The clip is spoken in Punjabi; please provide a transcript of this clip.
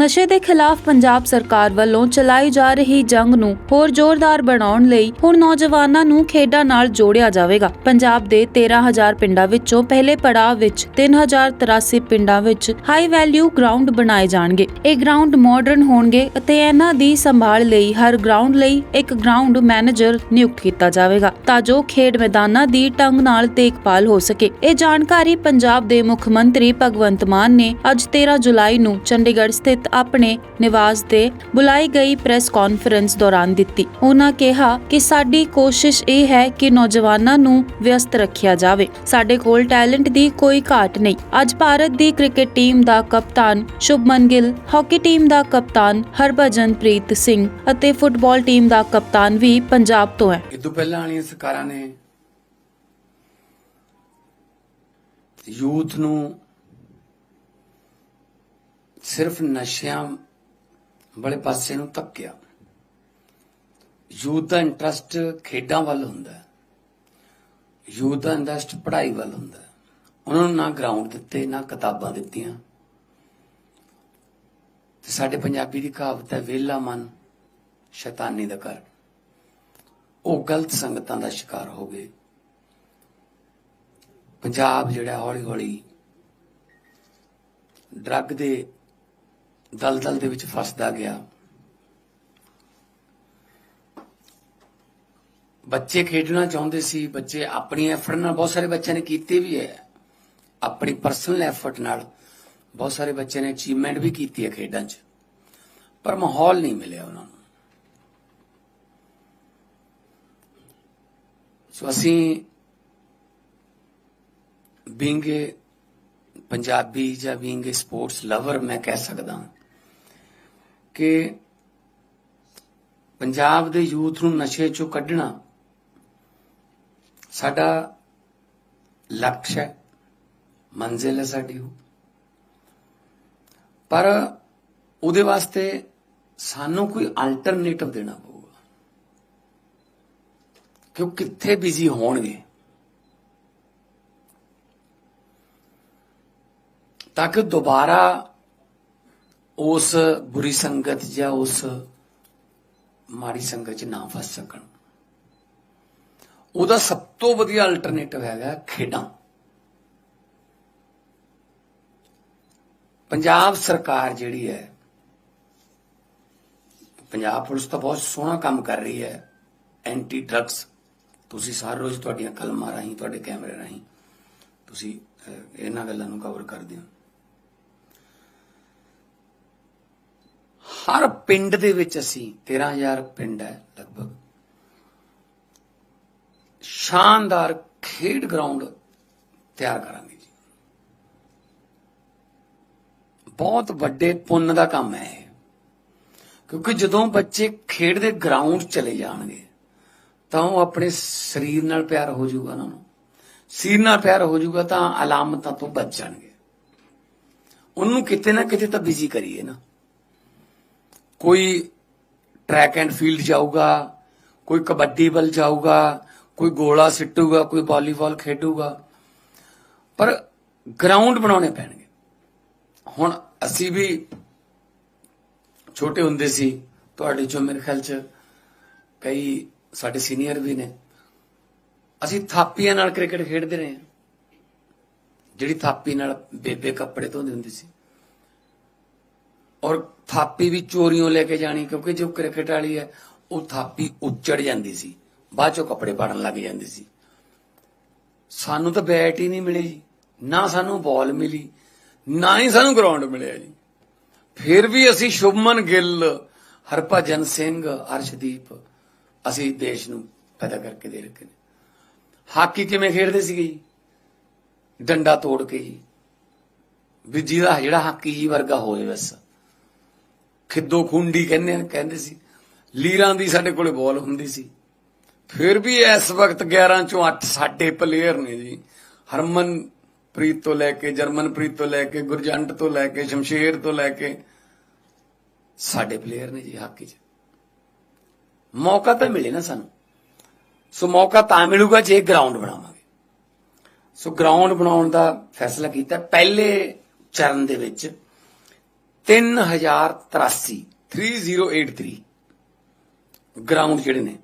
ਨਸ਼ੇ ਦੇ ਖਿਲਾਫ ਪੰਜਾਬ ਸਰਕਾਰ ਵੱਲੋਂ ਚਲਾਈ ਜਾ ਰਹੀ ਜੰਗ ਨੂੰ ਹੋਰ ਜ਼ੋਰਦਾਰ ਬਣਾਉਣ ਲਈ ਹੁਣ ਨੌਜਵਾਨਾਂ ਨੂੰ ਖੇਡਾਂ ਨਾਲ ਜੋੜਿਆ ਜਾਵੇਗਾ। ਪੰਜਾਬ ਦੇ 13000 ਪਿੰਡਾਂ ਵਿੱਚੋਂ ਪਹਿਲੇ ਪੜਾਅ ਵਿੱਚ 3083 ਪਿੰਡਾਂ ਵਿੱਚ ਹਾਈ ਵੈਲਿਊ ਗਰਾਊਂਡ ਬਣਾਏ ਜਾਣਗੇ। ਇਹ ਗਰਾਊਂਡ ਮਾਡਰਨ ਹੋਣਗੇ ਅਤੇ ਇਹਨਾਂ ਦੀ ਸੰਭਾਲ ਲਈ ਹਰ ਗਰਾਊਂਡ ਲਈ ਇੱਕ ਗਰਾਊਂਡ ਮੈਨੇਜਰ ਨਿਯੁਕਤ ਕੀਤਾ ਜਾਵੇਗਾ ਤਾਂ ਜੋ ਖੇਡ ਮੈਦਾਨਾਂ ਦੀ ਢੰਗ ਨਾਲ ਦੇਖਭਾਲ ਹੋ ਸਕੇ। ਇਹ ਜਾਣਕਾਰੀ ਪੰਜਾਬ ਦੇ ਮੁੱਖ ਮੰਤਰੀ ਭਗਵੰਤ ਮਾਨ ਨੇ ਅੱਜ 13 ਜੁਲਾਈ ਨੂੰ ਚੰਡੀਗੜ੍ਹ ਸਥਿਤ ਆਪਣੇ ਨਿਵਾਸ ਤੇ ਬੁਲਾਈ ਗਈ ਪ੍ਰੈਸ ਕਾਨਫਰੰਸ ਦੌਰਾਨ ਦਿੱਤੀ। ਉਹਨਾਂ ਕਿਹਾ ਕਿ ਸਾਡੀ ਕੋਸ਼ਿਸ਼ ਇਹ ਹੈ ਕਿ ਨੌਜਵਾਨਾਂ ਨੂੰ ਵਿਅਸਤ ਰੱਖਿਆ ਜਾਵੇ। ਸਾਡੇ ਕੋਲ ਟੈਲੈਂਟ ਦੀ ਕੋਈ ਘਾਟ ਨਹੀਂ। ਅੱਜ ਭਾਰਤ ਦੀ ਕ੍ਰਿਕਟ ਟੀਮ ਦਾ ਕਪਤਾਨ ਸ਼ੁਭਮਨ ਗਿੱਲ, ਹਾਕੀ ਟੀਮ ਦਾ ਕਪਤਾਨ ਹਰਭਜਨਪ੍ਰੀਤ ਸਿੰਘ ਅਤੇ ਫੁੱਟਬਾਲ ਟੀਮ ਦਾ ਕਪਤਾਨ ਵੀ ਪੰਜਾਬ ਤੋਂ ਹੈ। ਇਹ ਤੋਂ ਪਹਿਲਾਂ ਵਾਲੀਆਂ ਸਰਕਾਰਾਂ ਨੇ ਯੂਥ ਨੂੰ ਸਿਰਫ ਨਸ਼ਿਆਂ ਵਾਲੇ ਪਾਸੇ ਨੂੰ ਧੱਕਿਆ। ਯੂਥ ਦਾ ਇੰਟਰਸਟ ਖੇਡਾਂ ਵੱਲ ਹੁੰਦਾ ਹੈ। ਯੂਥ ਦਾ ਇੰਟਰਸਟ ਪੜ੍ਹਾਈ ਵੱਲ ਹੁੰਦਾ ਹੈ। ਉਹਨਾਂ ਨੂੰ ਨਾ ਗਰਾਊਂਡ ਦਿੱਤੇ, ਨਾ ਕਿਤਾਬਾਂ ਦਿੱਤੀਆਂ। ਤੇ ਸਾਡੇ ਪੰਜਾਬੀ ਦੀ ਕਹਾਵਤ ਹੈ, ਵਿਹਲਾ ਮਨ ਸ਼ੈਤਾਨੀ ਦਾ ਘਰ। ਉਹ ਗਲਤ ਸੰਗਤਾਂ ਦਾ ਸ਼ਿਕਾਰ ਹੋ ਗਏ। ਪੰਜਾਬ ਜਿਹੜਾ ਹੌਲੀ ਹੌਲੀ ਡਰੱਗ ਦੇ ਦਲਦਲ ਦੇ ਵਿੱਚ ਫਸਦਾ ਗਿਆ। ਬੱਚੇ ਖੇਡਣਾ ਚਾਹੁੰਦੇ ਸੀ, ਬੱਚੇ ਆਪਣੀ ਐਫਰਟ ਨਾਲ, ਬਹੁਤ ਸਾਰੇ ਬੱਚਿਆਂ ਨੇ ਕੀਤੇ ਵੀ ਹੈ। ਆਪਣੀ ਪਰਸਨਲ ਐਫਰਟ ਨਾਲ ਬਹੁਤ ਸਾਰੇ ਬੱਚਿਆਂ ਨੇ ਅਚੀਵਮੈਂਟ ਵੀ ਕੀਤੀ ਹੈ ਖੇਡਾਂ 'ਚ। ਪਰ ਮਾਹੌਲ ਨਹੀਂ ਮਿਲਿਆ ਉਹਨਾਂ ਨੂੰ। ਸੋ ਅਸੀਂ ਬੀਇੰਗ ਪੰਜਾਬੀ ਜਾਂ ਬੀਇੰਗ ਸਪੋਰਟਸ ਲਵਰ ਮੈਂ ਕਹਿ ਸਕਦਾ ਹਾਂ ਕਿ ਪੰਜਾਬ ਦੇ ਯੂਥ ਨੂੰ ਨਸ਼ੇ ਚੋਂ ਕੱਢਣਾ ਸਾਡਾ ਲਕਸ਼ ਹੈ, ਮੰਜ਼ਿਲ ਹੈ ਸਾਡੀ ਉਹ। ਪਰ ਉਹਦੇ ਵਾਸਤੇ ਸਾਨੂੰ ਕੋਈ ਅਲਟਰਨੇਟਿਵ ਦੇਣਾ ਪਊਗਾ। ਕਿ ਉਹ ਕਿੱਥੇ ਬਿਜ਼ੀ ਹੋਣਗੇ। ਤਾਂ ਕਿ ਦੁਬਾਰਾ ਉਸ ਬੁਰੀ ਸੰਗਤ ਜਾਂ ਉਸ ਮਾੜੀ ਸੰਗਤ 'ਚ ਨਾ ਫਸ ਸਕਣ। ਉਹਦਾ ਸਭ ਤੋਂ ਵਧੀਆ ਅਲਟਰਨੇਟਿਵ ਹੈਗਾ ਖੇਡਾਂ। ਪੰਜਾਬ ਸਰਕਾਰ ਜਿਹੜੀ ਹੈ, ਪੰਜਾਬ ਪੁਲਿਸ ਤਾਂ ਬਹੁਤ ਸੋਹਣਾ ਕੰਮ ਕਰ ਰਹੀ ਹੈ। ਐਂਟੀ ਡਰੱਗਸ ਤੁਸੀਂ ਸਾਰ ਰੋਜ਼ ਤੁਹਾਡੀਆਂ ਕਲਮਾਂ ਰਾਹੀਂ, ਤੁਹਾਡੇ ਕੈਮਰੇ ਰਾਹੀਂ, ਤੁਸੀਂ ਇਹਨਾਂ ਗੱਲਾਂ ਨੂੰ ਕਵਰ ਕਰਦੇ ਹੋ। ਹਰ ਪਿੰਡ ਦੇ ਵਿੱਚ ਅਸੀਂ 13000 ਪਿੰਡ ਹੈ ਲਗਭਗ। ਸ਼ਾਨਦਾਰ ਖੇਡ ਗਰਾਊਂਡ ਤਿਆਰ ਕਰਾਂਗੇ ਜੀ। ਬਹੁਤ ਵੱਡੇ ਪੁੰਨ ਦਾ ਕੰਮ ਹੈ ਇਹ। ਕਿਉਂਕਿ ਜਦੋਂ ਬੱਚੇ ਖੇਡ ਦੇ ਗਰਾਊਂਡ ਚਲੇ ਜਾਣਗੇ, ਤਾਂ ਉਹ ਆਪਣੇ ਸਰੀਰ ਨਾਲ ਪਿਆਰ ਹੋ ਜਾਊਗਾ ਉਹਨਾਂ ਨੂੰ। ਸਰੀਰ ਨਾਲ ਪਿਆਰ ਹੋ ਜਾਊਗਾ ਤਾਂ ਅਲਾਮਤਾਂ ਤੋਂ ਬਚ ਜਾਣਗੇ। ਉਹਨੂੰ ਕਿਤੇ ਨਾ ਕਿਤੇ ਤਾਂ ਬਿਜ਼ੀ ਕਰੀਏ ਨਾ। ਕੋਈ ਟਰੈਕ ਐਂਡ ਫੀਲਡ ਜਾਊਗਾ, ਕੋਈ ਕਬੱਡੀ ਵੱਲ ਜਾਊਗਾ, ਕੋਈ ਗੋਲਾ ਸਿੱਟੂਗਾ, ਕੋਈ ਵਾਲੀਬਾਲ ਖੇਡੂਗਾ, ਪਰ ਗਰਾਊਂਡ ਬਣਾਉਣੇ ਪੈਣਗੇ। ਹੁਣ ਅਸੀਂ ਵੀ ਛੋਟੇ ਹੁੰਦੇ ਸੀ, ਤੁਹਾਡੇ ਚੋਂ ਮੇਰੇ ਖਿਆਲ ਚ ਕਈ ਸਾਡੇ ਸੀਨੀਅਰ ਵੀ ਨੇ। ਅਸੀਂ ਥਾਪੀਆਂ ਨਾਲ ਕ੍ਰਿਕਟ ਖੇਡਦੇ ਰਹੇ ਹਾਂ। ਜਿਹੜੀ ਥਾਪੀ ਨਾਲ ਬੇਬੇ ਕੱਪੜੇ ਧੋਂਦੀ ਹੁੰਦੀ ਸੀ। ਔਰ ਥਾਪੀ ਵੀ ਚੋਰੀਆਂ ਲੈ ਕੇ ਜਾਣੀ, ਕਿਉਂਕਿ ਜੋ ਕ੍ਰਿਕਟ ਵਾਲੀ ਹੈ, ਉਹ ਥਾਪੀ ਉੱਚੜ ਜਾਂਦੀ ਸੀ। ਬਾਅਦ ਚੋਂ ਕੱਪੜੇ ਪਾੜਨ ਲੱਗ ਜਾਂਦੀ ਸੀ। ਸਾਨੂੰ ਤਾਂ ਬੈਟ ਹੀ ਨਹੀਂ ਮਿਲੀ ਜੀ। ਨਾ ਸਾਨੂੰ ਬਾਲ ਮਿਲੀ, ਨਾ ਹੀ ਸਾਨੂੰ ਗਰਾਊਂਡ ਮਿਲਿਆ ਜੀ। ਫਿਰ ਵੀ ਅਸੀਂ ਸ਼ੁਭਮਨ ਗਿੱਲ, ਹਰਭਜਨ ਸਿੰਘ, ਅਰਸ਼ਦੀਪ, ਅਸੀਂ ਦੇਸ਼ ਨੂੰ ਪੈਦਾ ਕਰਕੇ ਦੇ ਰੱਖੇ ਨੇ। ਹਾਕੀ ਕਿਵੇਂ ਖੇਡਦੇ ਸੀਗੇ ਜੀ? ਡੰਡਾ ਤੋੜ ਕੇ ਜੀ। ਵੀ ਜਿਹਦਾ ਜਿਹੜਾ ਹਾਕੀ ਜੀ ਵਰਗਾ ਹੋਵੇ ਬਸ। ਖਿੱਦੋ ਖੁੰਡੀ ਕਹਿੰਦੇ ਕਹਿੰਦੇ ਸੀ। ਲੀਰਾਂ ਦੀ ਸਾਡੇ ਕੋਲੇ ਬਾਲ ਹੁੰਦੀ ਸੀ। ਫਿਰ ਵੀ ਇਸ ਵਕਤ 11 ਚੋਂ 8 ਸਾਡੇ ਪਲੇਅਰ ਨੇ ਜੀ। ਹਰਮਨ ਪ੍ਰੀਤ ਤੋਂ ਲੈ ਕੇ, ਜਰਮਨਪ੍ਰੀਤ ਤੋਂ ਲੈ ਕੇ, ਗੁਰਜੰਟ ਤੋਂ ਲੈ ਕੇ, ਸ਼ਮਸ਼ੇਰ ਤੋਂ ਲੈ ਕੇ ਸਾਡੇ ਪਲੇਅਰ ਨੇ ਜੀ ਹਾਕੀ 'ਚ। ਮੌਕਾ ਤਾਂ ਮਿਲੇ ਨਾ ਸਾਨੂੰ। ਸੋ ਮੌਕਾ ਤਾਂ ਮਿਲੂਗਾ ਜੇ ਗਰਾਊਂਡ ਬਣਾਵਾਂਗੇ। ਸੋ ਗਰਾਊਂਡ ਬਣਾਉਣ ਦਾ ਫੈਸਲਾ ਕੀਤਾ। ਪਹਿਲੇ ਚਰਨ ਦੇ ਵਿੱਚ 3083 3083 ਗਰਾਊਂਡ ਜਿਹੜੇ ਨੇ